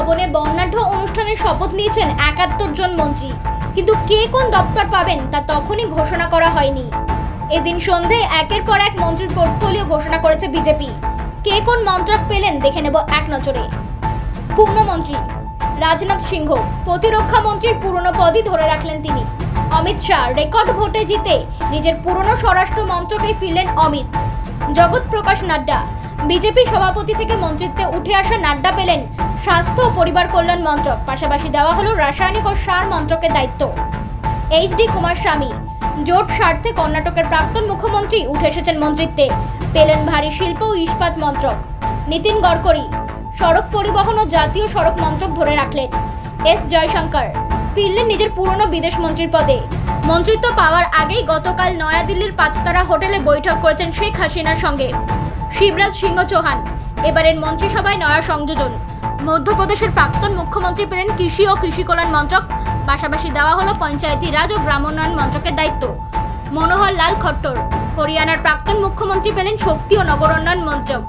ভবনে বর্ণাঢ্য অনুষ্ঠানে শপথ নিয়েছেন একাত্তর জন মন্ত্রী। কিন্তু কে কোন দপ্তর পাবেন তা তখনই ঘোষণা করা হয়নি। এদিন সন্ধ্যায় একের পর এক মন্ত্রীর পোর্টফোলিও ঘোষণা করেছে বিজেপি। কে কোন মন্ত্রক পেলেন দেখে নেব এক নজরে। পূর্ণমন্ত্রী রাজনাথ সিংহ, প্রতিরক্ষা মন্ত্রীর পুরনো পদই ধরে রাখলেন তিনি। অমিত শাহ রেকর্ড ভোটে জিতে নিজের পুরনো স্বরাষ্ট্র মন্ত্রকে ফিরলেন অমিত। জগৎ প্রকাশ নাড্ডা বিজেপি সভাপতি থেকে মন্ত্রিত্বে উঠে আসা নাড্ডা পেলেন স্বাস্থ্য ও পরিবার কল্যাণ মন্ত্রক। পাশাপাশি দেওয়া হলো রাসায়নিক ও সার মন্ত্রকের দায়িত্ব। এইচ ডি কুমার স্বামী, জোট স্বার্থে কর্ণাটকের প্রাক্তন মুখ্যমন্ত্রী উঠে এসেছেন মন্ত্রিত্বে। পেলেন ভারী শিল্প ও ইস্পাত মন্ত্রক। নীতিন গডকরি, সড়ক পরিবহন ও জাতীয় সড়ক মন্ত্রক ধরে রাখলেন। এস জয়শঙ্কর ফিরলেন নিজের পুরনো বিদেশ মন্ত্রীর পদে। মন্ত্রিত্ব পাওয়ার আগেই গতকাল নয়াদিল্লির পাঁচতারা হোটেলে বৈঠক করেছেন শেখ হাসিনার সঙ্গে। শিবরাজ সিংহ চৌহান। এবারের মন্ত্রিসভায় নয়া সংযোজন। মধ্যপ্রদেশের প্রাক্তন মুখ্যমন্ত্রী পেলেন কৃষি ও কৃষি কল্যাণ মন্ত্রক। পাশাপাশি দেওয়া হলো পঞ্চায়েতি রাজ ও গ্রামোন্নয়ন মন্ত্রকের দায়িত্ব। মনোহর লাল খট্টর। হরিয়ানার প্রাক্তন মুখ্যমন্ত্রী পেলেন শক্তি ও নগরোন্নয়ন মন্ত্রক।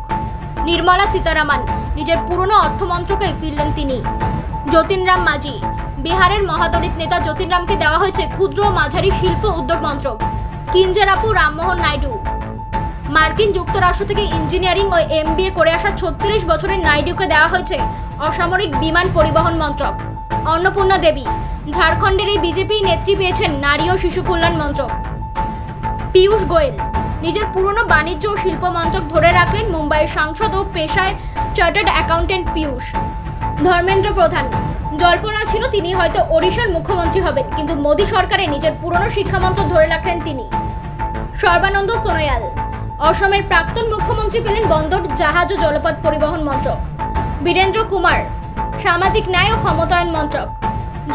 নির্মলা সীতারামান, নিজের পুরনো অর্থমন্ত্রকেই ফিরলেন তিনি। যতীনরাম মাঝি। বিহারের মহাদলিত নেতা যতীনরামকে দেওয়া হয়েছে ক্ষুদ্র ও মাঝারি শিল্প উদ্যোগ মন্ত্রক। কিঞ্জেরাপু রামমোহন নাইডু। মার্কিন যুক্তরাষ্ট্র থেকে ইঞ্জিনিয়ারিং ও এমবিএ করে আসা ছত্রিশ বছরের নাইডুকে দেওয়া হয়েছে অসামরিক বিমান পরিবহন মন্ত্রক। অন্নপূর্ণা দেবী, ঝাড়খণ্ডের এই বিজেপি নেত্রী পেয়েছেন নারী ও শিশু কল্যাণ মন্ত্রক। পীয়ূষ গোয়েল, নিজের পুরনো বাণিজ্য ও শিল্প মন্ত্রক ধরে রাখলেন মুম্বাইয়ের সাংসদ ও পেশায় চার্টার্ড অ্যাকাউন্টেন্ট পীয়ূষ। ধর্মেন্দ্র প্রধান, জল্পনা ছিল তিনি হয়তো ওড়িশার মুখ্যমন্ত্রী হবেন, কিন্তু মোদী সরকারে নিজের পুরনো শিক্ষামন্ত্র ধরে রাখলেন তিনি। সর্বানন্দ সোনোয়াল অসমের প্রাক্তন মুখ্যমন্ত্রী পেলেন বন্দর জাহাজ ও জলপথ পরিবহন মন্ত্রক। বীরেন্দ্র কুমার, সামাজিক ন্যায় ও ক্ষমতায়ন মন্ত্রক।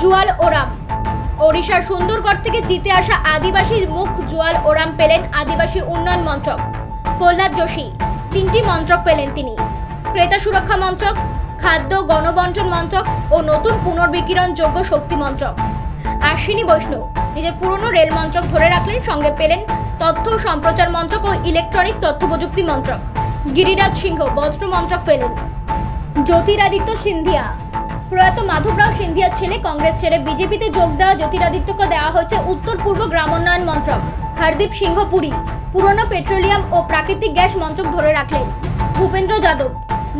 জুয়াল ওরাম, ওড়িশার সুন্দরগড় থেকে জিতে আসা আদিবাসী মুখ জুয়াল ওরাম পেলেন আদিবাসী উন্নয়ন মন্ত্রক। প্রহ্লাদ যোশী, তিনটি মন্ত্রক পেলেন তিনি। ক্রেতা সুরক্ষা মন্ত্রক, খাদ্য গণবন্টন মন্ত্রক ও নতুন পুনর্বিকিরণযোগ্য শক্তি মন্ত্রক। আশ্বিনী বৈষ্ণব নিজের পুরনো রেল মন্ত্রক ধরে রাখলেন সঙ্গে পেলেন তথ্য সম্প্রচার মন্ত্রক ও ইলেকট্রনিক্স তথ্য প্রযুক্তি মন্ত্রক। গিরিরাজ সিংহ, বস্ত্র মন্ত্রক পেলেন। জ্যোতিরাদিত্য সিন্ধিয়া। প্রয়াত মাধবরাও সিন্ধিয়ার ছেলে, কংগ্রেস ছেড়ে বিজেপিতে যোগ দেওয়া জ্যোতিরাদিত্যকে দেওয়া হয়েছে উত্তর পূর্ব গ্রামোন্নয়ন মন্ত্রক। হরদীপ সিংহ, পুরী। পুরনো পেট্রোলিয়াম ও প্রাকৃতিক গ্যাস মন্ত্রক ধরে রাখলেন। ভূপেন্দ্র যাদব।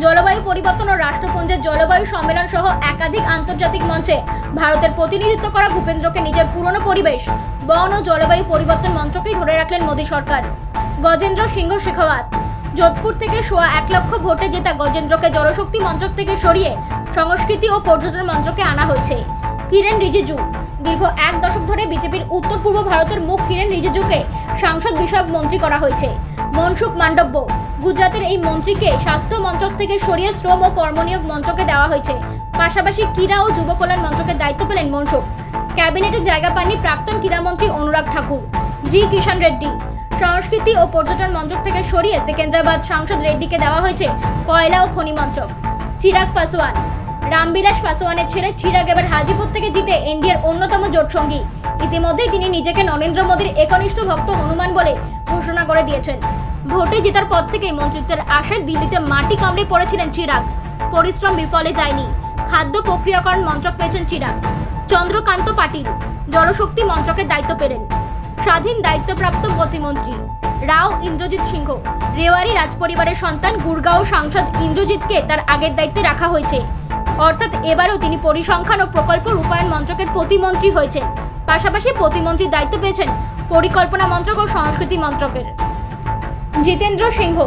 জলবায়ু পরিবর্তন ও রাষ্ট্রপুঞ্জের জলবায়ু সম্মেলন সহ একাধিক আন্তর্জাতিক মঞ্চে ভারতের প্রতিনিধিত্ব করা ভূপেন্দ্রকে নিজের পুরনো পরিবেশ, বন ও জলবায়ু পরিবর্তন মন্ত্রকেই ধরে রাখলেন মোদী সরকার। গজেন্দ্র সিংহ শেখাওয়াত, যোধপুর থেকে সোয়া এক লক্ষ ভোটে জেতা গজেন্দ্রকে জলশক্তি মন্ত্রক থেকে সরিয়ে সংস্কৃতি ও পর্যটন মন্ত্রকে আনা হয়েছে। কিরেন রিজিজু, দীর্ঘ এক দশক ধরে বিজেপির উত্তর পূর্ব ভারতের মুখ কিরেন রিজিজুকে সাংসদ বিষয়ক মন্ত্রী করা হয়েছে। মনসুখ মান্ডব্য গুজরাটের এই মন্ত্রীকে স্বাস্থ্য মন্ত্রক থেকে সরিয়ে শ্রম ও কর্মনিয়োগ মন্ত্রকে দেওয়া হয়েছে। পাশাপাশি ক্রীড়া ও যুব কল্যাণ মন্ত্রকের দায়িত্ব পেলেন মনসুখ। ক্যাবিনেটে জায়গা পাননি প্রাক্তন ক্রীড়ামন্ত্রী অনুরাগ ঠাকুর। জি কিষাণ রেড্ডি। সংস্কৃতি ও পর্যটন মন্ত্রক থেকে সরিয়ে সেকেন্দ্রাবাদ সাংসদ রেড্ডিকে দেওয়া হয়েছে কয়লা ও খনি মন্ত্রক। চিরাগ পাসওয়ান। রামবিলাস পাসওয়ানের ছেলে চিরাগ এবার হাজিপুর থেকে জিতে এনডিএর অন্যতম জোটসঙ্গী ইতিমধ্যেই তিনি নিজেকে নরেন্দ্র মোদীর একনিষ্ঠ ভক্ত হনুমান বলে ঘোষণা করে দিয়েছেন। ভোটে জেতার পর থেকেই মন্ত্রিত্বের আশায় দিল্লিতে মাটি কামড়ে পড়েছিলেন চিরাগ। পরিশ্রম বিফলে যায়নি। খাদ্য প্রক্রিয়াকরণ মন্ত্রক পেয়েছেন চিরাগ। চন্দ্রকান্ত পাটিল জলশক্তি মন্ত্রকের দায়িত্ব পেলেন। স্বাধীন দায়িত্বপ্রাপ্ত প্রতিমন্ত্রী রাও ইন্দ্রজিৎ সিংহ। রেওয়ারি রাজপরিবারের সন্তান গুরগাঁও সাংসদ ইন্দ্রজিৎকে তার আগের দায়িত্বে রাখা হয়েছে। অর্থাৎ এবারও তিনি পরিসংখ্যান ও প্রকল্প রূপায়ণ মন্ত্রকের প্রতিমন্ত্রী হয়েছেন। পাশাপাশি প্রতিমন্ত্রীর দায়িত্ব পেয়েছেন পরিকল্পনা মন্ত্রক ও সংস্কৃতি মন্ত্রকের। জিতেন্দ্র সিংহ,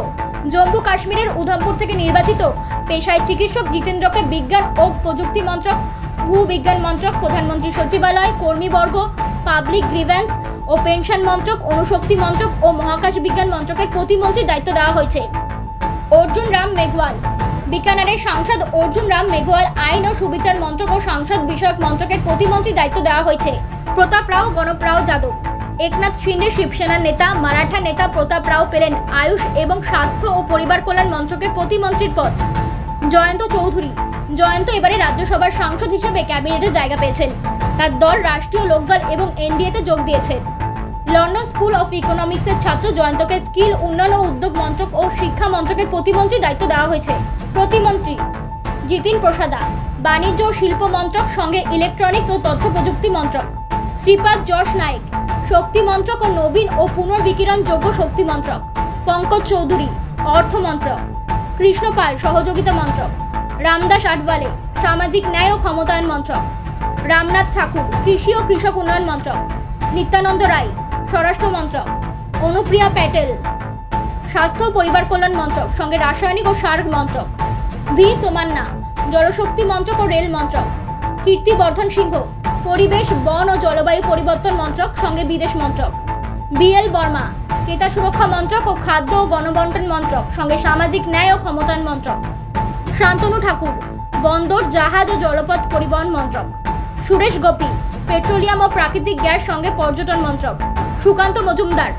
জম্মু কাশ্মীরের উধমপুর থেকে নির্বাচিত পেশায় চিকিৎসক জিতেন্দ্রকে বিজ্ঞান ও প্রযুক্তি মন্ত্রক, ভূবিজ্ঞান মন্ত্রক, প্রধানমন্ত্রী সচিবালয়, কর্মীবর্গ, পাবলিক গ্রিভ্যান্স ও পেনশন মন্ত্রক অণুশক্তি মন্ত্রক ও মহাকাশ বিজ্ঞান মন্ত্রকের প্রতিমন্ত্রীর দায়িত্ব দেওয়া হয়েছে। অর্জুন রাম মেঘওয়াল বিকানেরের সাংসদ অর্জুন রাম মেঘওয়াল আইন ও সুবিচার মন্ত্রক ও সাংসদ বিষয়ক মন্ত্রকের প্রতিমন্ত্রী দায়িত্ব দেওয়া হয়েছে। প্রতাপ রাও, গণপ রাও, যাদব। একনাথ শিন্ডে শিবসেনার নেতা, মারাঠা নেতা প্রতাপ রাও পেলেন আয়ুষ এবং স্বাস্থ্য ও পরিবার কল্যাণ মন্ত্রকের প্রতিমন্ত্রীর পদ। জয়ন্ত চৌধুরী। জয়ন্ত এবারে রাজ্যসভার সাংসদ হিসেবে ক্যাবিনেটে জায়গা পেয়েছেন। তার দল, রাষ্ট্রীয় লোকদল এবং এনডিএতে যোগ দিয়েছে। লন্ডন স্কুল অফ ইকোনমিক্সের ছাত্র জয়ন্তকে স্কিল, উন্নয়ন ও উদ্যোগ মন্ত্রক ও শিক্ষা মন্ত্রকের প্রতিমন্ত্রী দায়িত্ব দেওয়া হয়েছে। প্রতিমন্ত্রী জিতিন প্রসাদা, বাণিজ্য ও শিল্প মন্ত্রক সঙ্গে ইলেকট্রনিক্স ও তথ্য প্রযুক্তি মন্ত্রক। শ্রীপাদ যশ নায়েক, শক্তি মন্ত্রক ও নবীন ও পুনর্বিকিরণ যোগ্য শক্তি মন্ত্রক। পঙ্কজ চৌধুরী, অর্থ মন্ত্রক। কৃষ্ণপাল সহযোগিতা মন্ত্রক। রামদাস আটবালে সামাজিক ন্যায় ও ক্ষমতায়ন মন্ত্রক। রামনাথ ঠাকুর, কৃষি ও কৃষক উন্নয়ন মন্ত্রক। নিত্যানন্দ রায় স্বরাষ্ট্র মন্ত্রক, অনুপ্রিয়া প্যাটেল, স্বাস্থ্য পরিবার কল্যাণ মন্ত্রক, সঙ্গে রাসায়নিক ও সার মন্ত্রক, ভি সোমান্না, জলশক্তি মন্ত্রক ও রেল মন্ত্রক, কীর্তিবর্ধন সিংহ, পরিবেশ, বন ও জলবায়ু পরিবর্তন মন্ত্রক, সঙ্গে বিদেশ মন্ত্রক বিএল বর্মা, ক্রেতা সুরক্ষা মন্ত্রক ও খাদ্য ও গণবন্টন মন্ত্রক, সঙ্গে সামাজিক ন্যায় ও ক্ষমতায়ন মন্ত্রক, শান্তনু ঠাকুর, বন্দর, জাহাজ ও জলপথ পরিবহন মন্ত্রক, সুরেশ গোপী, পেট্রোলিয়াম ও প্রাকৃতিক গ্যাস সঙ্গে পর্যটন মন্ত্রক সুকান্ত মজুমদার,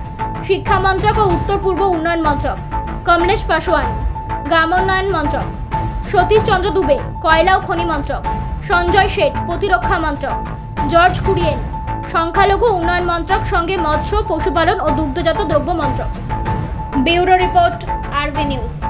শিক্ষা মন্ত্রক ও উত্তর পূর্ব উন্নয়ন মন্ত্রক, কমলেশ পাশোয়ান গ্রামোন্নয়ন মন্ত্রক, সতীশ চন্দ্র দুবে, কয়লা ও খনি মন্ত্রক, সঞ্জয় শেঠ, প্রতিরক্ষা মন্ত্রক, জর্জ কুরিয়েন, সংখ্যালঘু উন্নয়ন মন্ত্রক সঙ্গে মৎস্য, পশুপালন ও দুগ্ধজাত দ্রব্য মন্ত্রক। Bureau report RV news.